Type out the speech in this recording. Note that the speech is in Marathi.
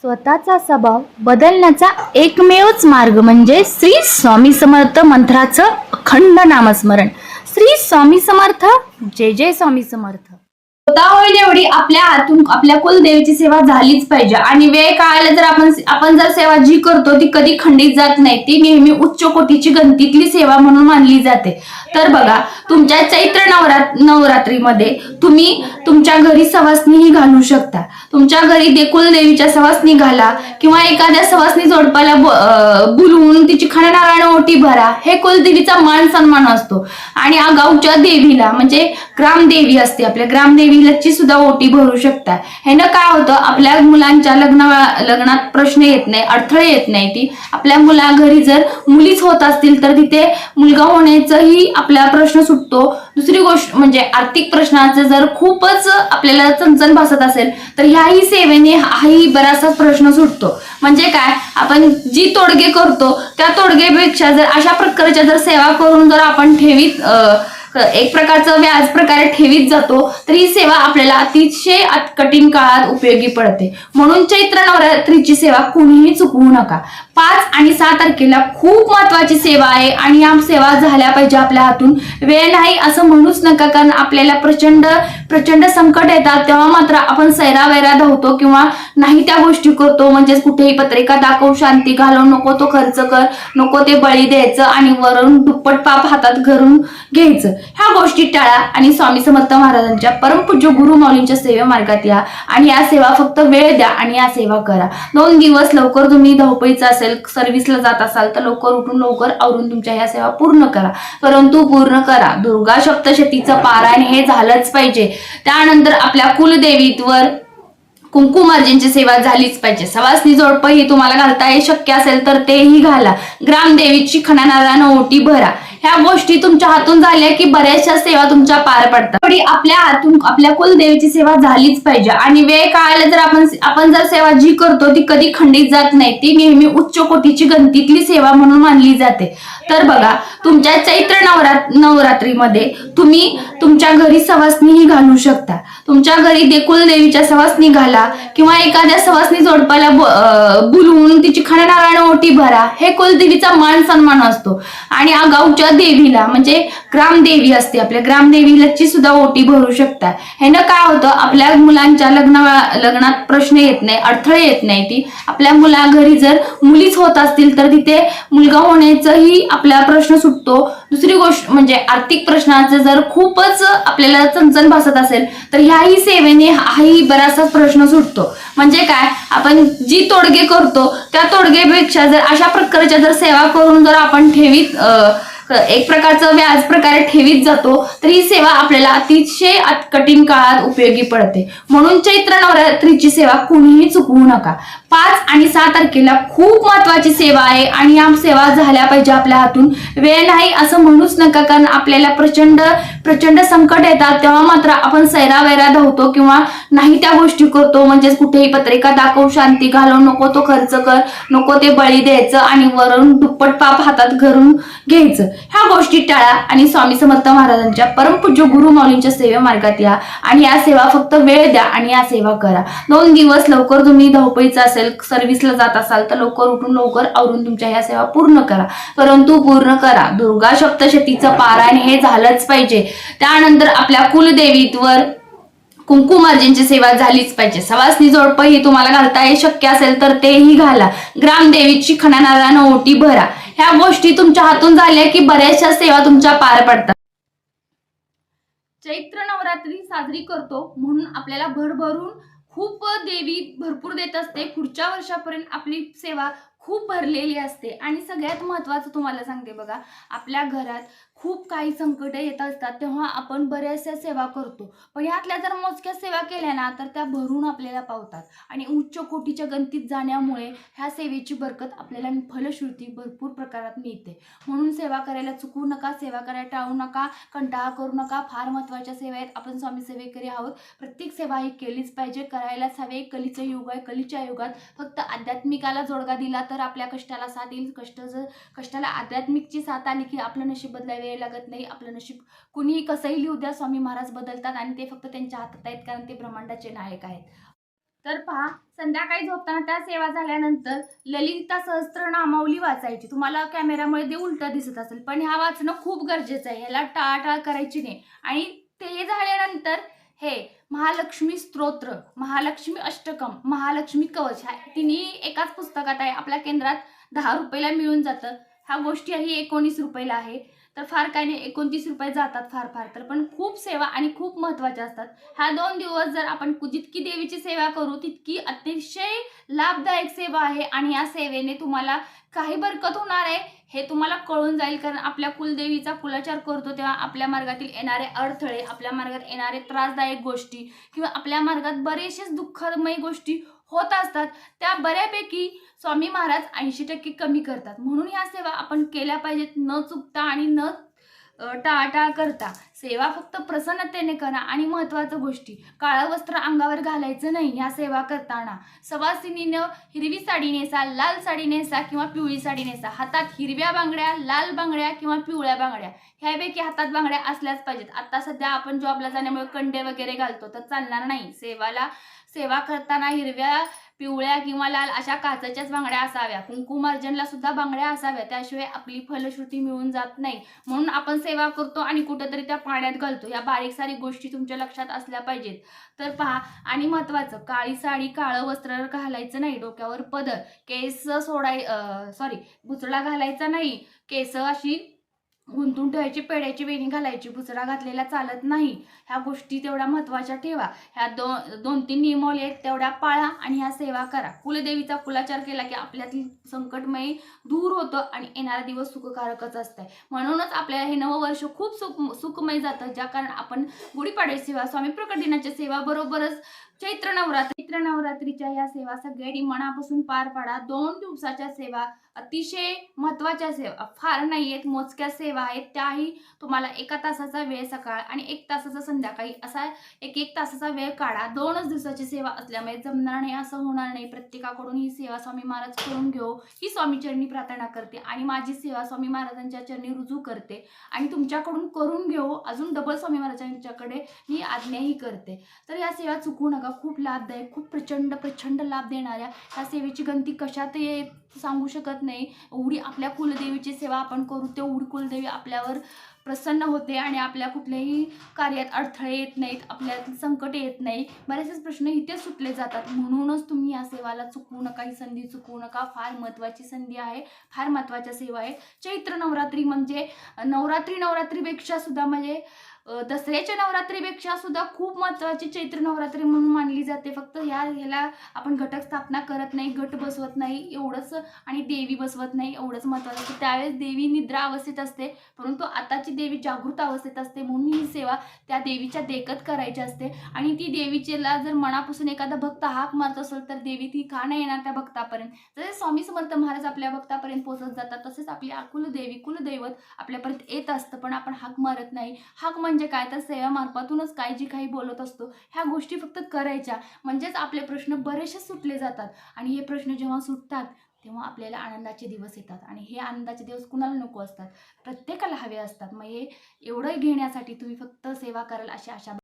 स्वतःचा स्वभाव बदलण्याचा एकमेवच मार्ग म्हणजे श्री स्वामी समर्थ मंत्राचं अखंड नामस्मरण. श्री स्वामी समर्थ जय जय स्वामी समर्थ. होईल एवढी आपल्या हातून आपल्या कुलदेवीची सेवा झालीच पाहिजे. आणि वेळ काळाला जर आपण आपण जर सेवा जी करतो ती कधी खंडित जात नाही. ती नेहमी उच्च कोटीची गणतीतली सेवा म्हणून मानली जाते. तर बघा तुमच्या चैत्र नवरात्र नवरात्रीमध्ये तुम्ही तुमच्या घरी सवासणीही घालू शकता. तुमच्या घरी दे कुलदेवीच्या सवासणी घाला किंवा एखाद्या सवासणी जोडपाला ब- बोलवून तिची खणनारायण ओटी भरा. हे कुलदेवीचा मान सन्मान असतो. आणि आगाऊच्या देवीला म्हणजे ग्रामदेवी असते आपल्या ग्रामदेवीची सुद्धा ओटी भरू शकता. ह्यानं काय होतं आपल्या मुलांच्या लग्न लग्नात प्रश्न येत नाही अडथळे येत नाही ती. आपल्या मुला घरी जर मुलीच होत असतील तर तिथे मुलगा होण्याचाही आपला प्रश्न सुटतो. दुसरी गोष्ट म्हणजे आर्थिक प्रश्नाचं जर खूपच आपल्याला चणचण भासत असेल तर ह्याही सेवेने हाही बराचसा प्रश्न सुटतो. म्हणजे काय? आपण जी तोडगे करतो त्या तोडगेपेक्षा जर अशा प्रकारच्या जर सेवा करून जर आपण ठेवीत अं, एक प्रकारचं व्याज प्रकारे ठेवीत जातो तर ही सेवा आपल्याला अतिशय कठीण काळात उपयोगी पडते. म्हणून चैत्र नवरात्रीची सेवा कुणीही चुकवू नका. पाच आणि सहा तारखेला खूप महत्वाची सेवा आहे आणि या सेवा झाल्या पाहिजे आपल्या हातून. वेळ नाही असं म्हणूच नका कारण आपल्याला प्रचंड प्रचंड संकट येतात तेव्हा मात्र आपण सैरा वैरा धावतो किंवा नाही त्या गोष्टी करतो. म्हणजेच कुठेही पत्रिका दाखवू शांती घालून नको तो खर्च कर नको ते बळी द्यायचं आणि वरून दुप्पट पाप हातात घरून घ्यायचं. ह्या गोष्टी टाळा आणि स्वामी समर्थ महाराजांच्या परमपूज्य गुरु माऊलींच्या सेवे मार्गात या आणि या सेवा फक्त वेळ द्या आणि या सेवा करा. दोन दिवस लवकर तुम्ही धावपळीचं असेल सर्व्हिसला जात असाल तर लवकर उठून लवकर आवरून तुमच्या ह्या सेवा पूर्ण करा. परंतु पूर्ण करा. दुर्गा सप्तशतीचं पारायण हे झालंच पाहिजे. त्यानंतर आपल्या कुलदेवीवर कुंकुमार्जनची सेवा झालीच पाहिजे. सवासनी जोडपं ही तुम्हाला घालता हे शक्य असेल तर तेही घाला. ग्रामदेवीची खणानारायण नवटी भरा. ह्या गोष्टी तुमच्या हातून झाल्या की बऱ्याचशा सेवा तुमच्या पार पडतात. थोडी आपल्या हातून आपल्या कुलदेवीची सेवा झालीच पाहिजे. आणि वेळ काळाला जर आपण आपण जर सेवा जी करतो ती कधी खंडित जात नाही. ती नेहमी उच्च कोटीची गणतीतली सेवा म्हणून मानली जाते. तर बघा तुमच्या चैत्र नवरात नवरात्रीमध्ये तुम्ही तुमच्या घरी सवासनीही घालू शकता. तुमच्या घरी दे कुलदेवीच्या सवासनी घाला किंवा एखाद्या सवासनी जोडपाला बोलवून तिची खणनारायण ओटी भरा. हे कुलदेवीचा मान सन्मान असतो. आणि आगाऊच्या गावच्या देवीला म्हणजे ग्रामदेवी असते आपल्या. ग्रामदेवीलाची सुद्धा ओटी भरू शकता ह्यानं काय होतं आपल्या मुलांच्या लग्न लग्नात प्रश्न येत नाही अडथळे येत नाही ती. आपल्या मुला घरी जर मुलीच होत असतील तर तिथे मुलगा होण्याचाही आपला प्रश्न सुटतो. दुसरी गोष्ट म्हणजे आर्थिक प्रश्नाचं जर खूपच आपल्याला चणचण भासत असेल तर ह्याही सेवेने हाही बराचसा प्रश्न सुटतो. म्हणजे काय आपण जी तोडगे करतो त्या तोडगेपेक्षा जर अशा प्रकारच्या जर सेवा करून जर आपण ठेवीत अं, एक प्रकारचं व्याज प्रकारे ठेवीत जातो तर ही सेवा आपल्याला अतिशय कठीण काळात उपयोगी पडते. म्हणून चैत्र नवरात्रीची सेवा कुणीही चुकवू नका. पाच आणि सहा तारखेला खूप महत्वाची सेवा आहे आणि या सेवा झाल्या पाहिजे आपल्या हातून. वेळ नाही असं म्हणूच नका कारण आपल्याला प्रचंड प्रचंड संकट येतात. तेव्हा मात्र आपण सैरा वैरा धावतो किंवा नाही त्या गोष्टी करतो म्हणजेच कुठेही पत्रिका दाखवू शांती घालवू नको तो खर्च कर नको ते बळी द्यायचं आणि वरून दुप्पट पाप हातात घरून घ्यायचं. ह्या गोष्टी टाळा आणि स्वामी समर्थ महाराजांच्या परमपूज्य गुरु माऊलींच्या सेवे मार्गात या आणि या सेवा फक्त वेळ द्या आणि या सेवा करा. दोन दिवस लवकर तुम्ही धावपळीचा असेल सर्व्हिसला जात असाल तर लवकर उठून लवकर आवरून तुमच्या ह्या सेवा पूर्ण करा. परंतु पूर्ण करा. दुर्गा सप्तशतीचं पारायण हे झालंच पाहिजे. त्यानंतर आपल्या कुलदेवीवर कुंकुमार्जनची सेवा झालीच पाहिजे. सवासनी जोडपं ही तुम्हाला घालता हे शक्य असेल तर तेही घाला. ग्रामदेवीची खणानारायण ओटी भरा. ह्या गोष्टी तुमच्या हातून झाल्या की बऱ्याचशा सेवा तुमच्या पार पडतात. चैत्र नवरात्री साजरी करतो म्हणून आपल्याला भरभरून खूप देवी भरपूर देत असते. पुढच्या वर्षापर्यंत आपली सेवा खूप भरलेली असते. आणि सगळ्यात महत्त्वाचं तुम्हाला सांगते बघा आपल्या घरात खूप काही संकट येत असतात तेव्हा आपण बऱ्याचशा सेवा करतो. पण यातल्या जर मोजक्या सेवा केल्या ना तर त्या भरून आपल्याला पावतात. आणि उच्च कोटीच्या गंतीत जाण्यामुळे ह्या सेवेची बरकत आपल्याला फलश्रुती भरपूर प्रकारात मिळते. म्हणून सेवा करायला चुकू नका सेवा करायला टाळू नका कंटाळा करू नका. फार महत्त्वाच्या सेवा आहेत. आपण स्वामी सेवेकरी आहोत. प्रत्येक सेवा ही केलीच पाहिजे. करायलाच हवे. कलीचं युग आहे. कलीच्या युगात फक्त आध्यात्मिकाला जोडगा दिला तर आपल्या कष्टाला साथ येईल कष्ट जर कष्टाला आध्यात्मिकची साथ आली की आपलं नशीब बदलायला वेळ लागत नाही आपलं नशीब कुणीही कसंही लिहू द्या स्वामी महाराज बदलतात आणि ते फक्त त्यांच्या हातात आहेत कारण ते ब्रह्मांडाचे नायक आहेत. तर पहा संध्याकाळी झोपताना त्या सेवा झाल्यानंतर ललिता सहस्त्र नामावली वाचायची. तुम्हाला कॅमेऱ्यामुळे ते उलटं दिसत असेल पण ह्या वाचणं खूप गरजेचं आहे. ह्याला टाळाटाळ करायची नाही. आणि ते झाल्यानंतर हे महालक्ष्मी स्तोत्र महालक्ष्मी अष्टकम महालक्ष्मी कवच ह्या तिन्ही एकाच पुस्तकात आहे. आपल्या केंद्रात दहा रुपयाला मिळून जातं. ह्या गोष्टी ही एकोणीस रुपयाला आहे. तर फार काही नाही एकोणतीस रुपये जातात फार फार. तर पण खूप सेवा आणि खूप महत्त्वाच्या असतात. ह्या दोन दिवस जर आपण जितकी देवीची सेवा करू तितकी अतिशय लाभदायक सेवा आहे आणि या सेवेने तुम्हाला काही बरकत होणार आहे हे तुम्हाला कळून जाईल. कारण आपल्या कुलदेवीचा कुलाचार करतो तेव्हा आपल्या मार्गातील येणारे अडथळे आपल्या मार्गात येणारे त्रासदायक गोष्टी किंवा आपल्या मार्गात बरेचसेच दुःखमय गोष्टी होत असतात त्या बऱ्यापैकी स्वामी महाराज ऐंशी टक्के कमी करतात. म्हणून ह्या सेवा आपण केल्या पाहिजेत. न चुकता आणि न टाळाटाळ करता. सेवा फक्त प्रसन्नतेने करा आणि महत्त्वाचं गोष्टी काळं वस्त्र अंगावर घालायचं नाही ह्या सेवा करताना. सवासिनीनं हिरवी साडी नेसा लाल साडी नेसा किंवा पिवळी साडी नेसा. हातात हिरव्या बांगड्या लाल बांगड्या किंवा पिवळ्या बांगड्या. ह्यापैकी हातात बांगड्या असल्याच पाहिजेत. आता सध्या आपण जॉबला जाण्यामुळे कंडे वगैरे घालतो तर चालणार नाही. सेवाला सेवा करताना हिरव्या पिवळ्या किंवा लाल अशा काचेच्याच बांगड्या असाव्या. कुंकुमार्जनला सुद्धा बांगड्या असाव्या. त्याशिवाय आपली फलश्रुती मिळून जात नाही. म्हणून आपण सेवा करतो आणि कुठेतरी त्या पाण्यात घालतो. या बारीक सारीक गोष्टी तुमच्या लक्षात असल्या पाहिजेत. तर पहा आणि महत्वाचं काळी साडी काळं वस्त्र घालायचं नाही. डोक्यावर पदर केस सोडाय सॉरी बुचडा घालायचा नाही. केस अशी गुंतून ठेवायची पेड्याची वेणी घालायची बुचडा घातलेला चालत नाही. ह्या गोष्टी तेवढ्या महत्त्वाच्या ठेवा. ह्या दोन दोन तीन नियमावली आहेत तेवढ्या पाळा आणि ह्या सेवा करा. कुलदेवीचा कुलाचार केला की आपल्यातील संकटमय दूर होतं आणि येणारा दिवस सुखकारकच असतंय. म्हणूनच आपल्याला हे नववर्ष खूप सुख सुखमय जातं ज्या कारण आपण गुढीपाडे सेवा स्वामी प्रकट दिनाच्या सेवा बरोबरच चैत्र नवरात्री चैत्र नवरात्रीच्या या सेवा सगळ्यांनी मनापासून पार पाडा. दोन दिवसाच्या सेवा अतिशय महत्त्वाच्या सेवा फार नाही आहेत मोजक्या सेवा आहेत. त्याही तुम्हाला एका तासाचा वेळ सकाळ आणि एक तासाचा संध्याकाळी असा एक एक तासाचा वेळ काढा. दोनच दिवसाची सेवा असल्यामुळे जमणार नाही असं होणार नाही. प्रत्येकाकडून ही सेवा स्वामी महाराज करून घेऊ. ही स्वामी चरणी प्रार्थना करते आणि माझी सेवा स्वामी महाराजांच्या चरणी रुजू करते आणि तुमच्याकडून करून घेऊ. अजून डबल स्वामी महाराजांच्याकडे मी आज्ञाही करते. तर या सेवा चुकू नका. खूप लाभदायक खूप प्रचंड प्रचंड लाभ देणाऱ्या ह्या सेवेची गणती कशात ये सांगू शकत नाही. एवढी आपल्या कुलदेवीची सेवा आपण करू तेवढी कुलदेवी आपल्यावर प्रसन्न होते आणि आपल्या कुठल्याही कार्यात अडथळे येत नाहीत आपल्यात संकट येत नाही. बरेचसे प्रश्न इथे सुटले जातात. म्हणूनच तुम्ही या सेवाला चुकवू नका. ही संधी चुकवू नका. फार महत्त्वाची संधी आहे. फार महत्त्वाच्या सेवा आहे. चैत्र नवरात्री म्हणजे नवरात्री नवरात्रीपेक्षा सुद्धा म्हणजे दसऱ्याच्या नवरात्रीपेक्षा सुद्धा खूप महत्त्वाची चैत्र नवरात्री म्हणून मानली जाते. फक्त ह्या ह्याला आपण घटक स्थापना करत नाही घट बसवत नाही. एवढंच आणि देवी बसवत नाही एवढंच महत्त्वाचं की त्यावेळेस देवी निद्रा अवस्थेत असते परंतु आताची देवी जागृत अवस्थेत असते म्हणून ही सेवा त्या देवीच्या देखत करायची असते. आणि ती देवीचेला जर मनापासून एखादा भक्त हाक मारत असेल तर देवी ती का नाही येणार त्या भक्तापर्यंत? जसे स्वामी समर्थ महाराज आपल्या भक्तापर्यंत पोहोचत जातात तसेच आपली कुलदेवी कुलदैवत आपल्यापर्यंत येत असतं पण आपण हाक मारत नाही. हाक म्हणजे काय? तर सेवा मार्फातूनच काय जी काही बोलत असतो ह्या गोष्टी फक्त करायच्या. म्हणजेच आपले प्रश्न बरेचसे सुटले जातात. आणि हे प्रश्न जेव्हा सुटतात तेव्हा आपल्याला आनंदाचे दिवस येतात. आणि हे आनंदाचे दिवस कुणाला नको असतात? प्रत्येकाला हवे असतात. मग हे एवढं घेण्यासाठी तुम्ही फक्त सेवा कराल अशी आशा